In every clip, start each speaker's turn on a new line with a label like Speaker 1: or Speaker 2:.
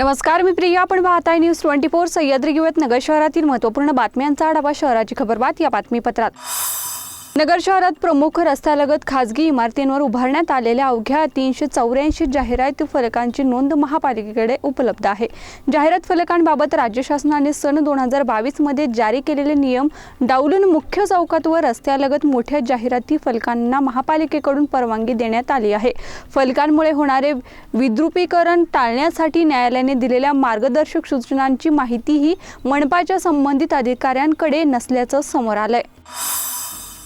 Speaker 1: नमस्कार मी प्रिया. आपण पाहताय न्यूज ट्वेंटी फोर सह्याद्री युवत नगर शहरातील महत्त्वपूर्ण बातम्यांचा आढावा शहराची खबरबात या बातमीपत्रात. नगर शहरात प्रमुख रस्त्यालगत खाजगी इमारतींवर उभारण्यात आलेल्या अवघ्या तीनशे चौऱ्याऐंशी जाहिरात फलकांची नोंद महापालिकेकडे उपलब्ध आहे. जाहिरात फलकांबाबत राज्य शासनाने सन दोन हजार बावीसमध्ये जारी केलेले नियम डावलून मुख्य चौकात व रस्त्यालगत मोठ्या जाहिराती फलकांना महापालिकेकडून परवानगी देण्यात आली आहे. फलकांमुळे होणारे विद्रुपीकरण टाळण्यासाठी न्यायालयाने दिलेल्या मार्गदर्शक सूचनांची माहितीही मनपाच्या संबंधित अधिकाऱ्यांकडे नसल्याचं समोर आलंय.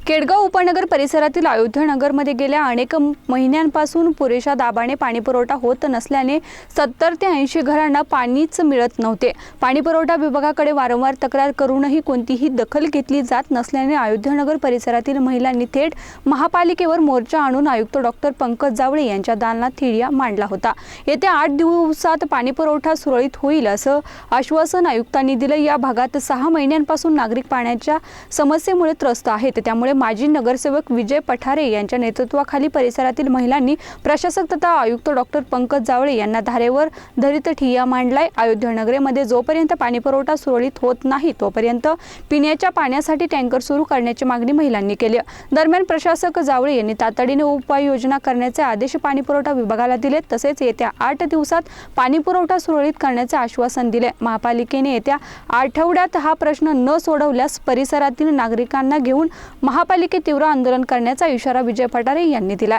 Speaker 1: केडगाव उपनगर परिसरातील अयोध्यानगरमध्ये गेल्या अनेक महिन्यांपासून पुरेशा दाबाने पाणीपुरवठा होत नसल्याने सत्तर ते ऐंशी घरांना पाणीच मिळत नव्हते. पाणीपुरवठा विभागाकडे वारंवार तक्रार करूनही कोणतीही दखल घेतली जात नसल्याने अयोध्यानगर परिसरातील महिलांनी थेट महापालिकेवर मोर्चा आणून आयुक्त डॉक्टर पंकज जावळे यांच्या दालनात थिडिया मांडला होता. येत्या आठ दिवसात पाणीपुरवठा सुरळीत होईल असं आश्वासन आयुक्तांनी दिलं. या भागात सहा महिन्यांपासून नागरिक पाण्याच्या समस्येमुळे त्रस्त आहेत. त्यामुळे माजी नगरसेवक विजय पठारे यांच्या नेतृत्वाखाली परिसरातील महिलांनी प्रशासक तथा आयुक्त डॉक्टर पंकज जावळे यांना धारेवर धरित ठिय्या मांडलाय. अयोध्या नगरेमध्ये जोपर्यंत पाणीपुरवठा सुरळीत होत नाही तोपर्यंत पिण्याच्या पाण्यासाठी टँकर सुरू करण्याची मागणी महिलांनी केली. दरम्यान प्रशासक जावळे यांनी तातडीने उपाययोजना करण्याचे आदेश पाणीपुरवठा विभागाला दिले तसेच येत्या आठ दिवसात पाणीपुरवठा सुरळीत करण्याचे आश्वासन दिले. महापालिकेने येत्या आठवड्यात हा प्रश्न न सोडवल्यास परिसरातील नागरिकांना घेऊन महा महापालिकेत तीव्र आंदोलन करण्याचा इशारा विजय पठारे यांनी दिला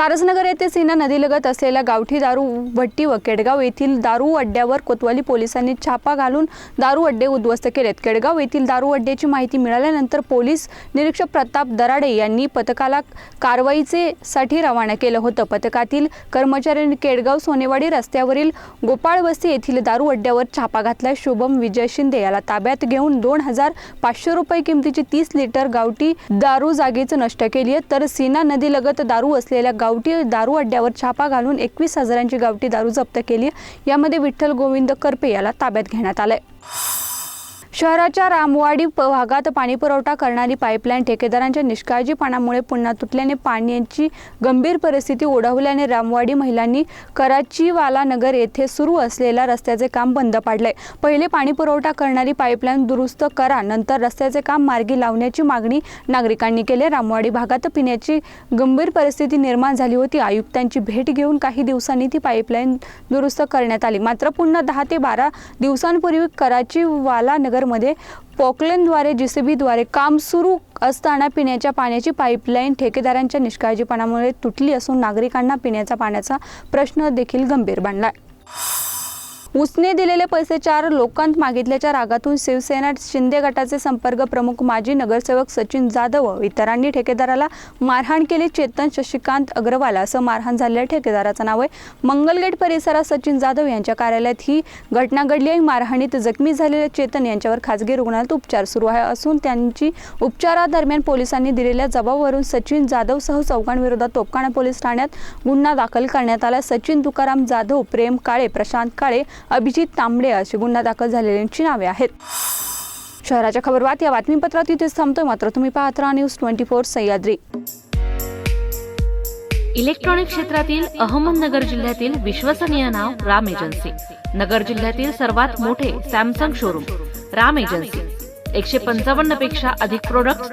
Speaker 1: सारसनगर येथे सीना नदीलगत असलेल्या गावठी दारू भट्टी व केडगाव येथील दारू अड्ड्यावर कोतवाली पोलिसांनी छापा घालून दारू अड्डे उद्ध्वस्त केलेत. केडगाव येथील दारू अड्ड्याची माहिती मिळाल्यानंतर पोलीस निरीक्षक प्रताप दराडे यांनी पथकाला कारवाईचे साठी रवाना केलं होतं. पथकातील कर्मचाऱ्यांनी केडगाव सोनेवाडी रस्त्यावरील गोपाळ वस्ती येथील दारू अड्ड्यावर छापा घातला शुभम विजय शिंदे याला ताब्यात घेऊन दोन हजार पाचशे रुपये किमतीची तीस लिटर गावठी दारू जागेच नष्ट केली आहे. तर सीना नदीलगत दारू असलेल्या गाव गावठी दारू अड्ड्यावर छापा घालून एकवीस हजारांची गावठी दारू जप्त केली. यामध्ये विठ्ठल गोविंद करपे याला ताब्यात घेण्यात आलंय. शहराच्या रामवाडी प- भागात पाणीपुरवठा करणारी पाईपलाईन ठेकेदारांच्या निष्काळजीपणामुळे पुन्हा तुटल्याने पाण्याची गंभीर परिस्थिती ओढवल्याने रामवाडी महिलांनी कराचीवाला नगर येथे सुरू असलेल्या रस्त्याचे काम बंद पाडले. पहिले पाणीपुरवठा करणारी पाईपलाईन दुरुस्त करा नंतर रस्त्याचे काम मार्गी लावण्याची मागणी नागरिकांनी केली. रामवाडी भागात पिण्याची गंभीर परिस्थिती निर्माण झाली होती. आयुक्तांची भेट घेऊन काही दिवसांनी ती पाईपलाईन दुरुस्त करण्यात आली. मात्र पुन्हा दहा ते बारा दिवसांपूर्वी कराचीवाला नगर नगरमध्ये पॉकलेनद्वारे जीसीबीद्वारे काम सुरू असताना पिण्याच्या पाण्याची पाईपलाईन ठेकेदारांच्या निष्काळजीपणामुळे तुटली असून नागरिकांना पिण्याच्या पाण्याचा प्रश्न देखील गंभीर बनलाय. उसने दिलेले पैसे चार लोकांत मागितल्याच्या रागातून शिवसेना शिंदे गटाचे संपर्क प्रमुख माजी नगरसेवक सचिन जाधव व इतरांनी ठेकेदाराला मारहाण केली. चेतन शशिकांत अग्रवाल असं मारहाण झालेल्या ठेकेदाराचं नाव आहे. मंगलगेट परिसरात सचिन जाधव यांच्या कार्यालयात ही घटना घडली आहे. मारहाणीत जखमी झालेल्या चेतन यांच्यावर खासगी रुग्णालयात उपचार सुरू आहे असून त्यांची उपचारादरम्यान पोलिसांनी दिलेल्या जबाबवरून सचिन जाधवसह चौघांविरोधात तोपखाना पोलीस ठाण्यात गुन्हा दाखल करण्यात आला. सचिन तुकाराम जाधव प्रेम काळे प्रशांत काळे अभिजित तांबडे अशी गुन्हा दाखल झालेल्यांची नावे आहेत. शहराच्या खबरबात या बातमीपत्रात इथेच थांबतोय. मात्र तुम्ही पाहत राहा news twenty four Sahyadri.
Speaker 2: Electronic क्षेत्रातील अहमदनगर जिल्ह्यातील विश्वसनीय नाव राम एजन्सी. नगर जिल्ह्यातील सर्वात मोठे सॅमसंग शोरूम राम एजन्सी. एकशे पंचावन्नपेक्षा अधिक प्रोडक्ट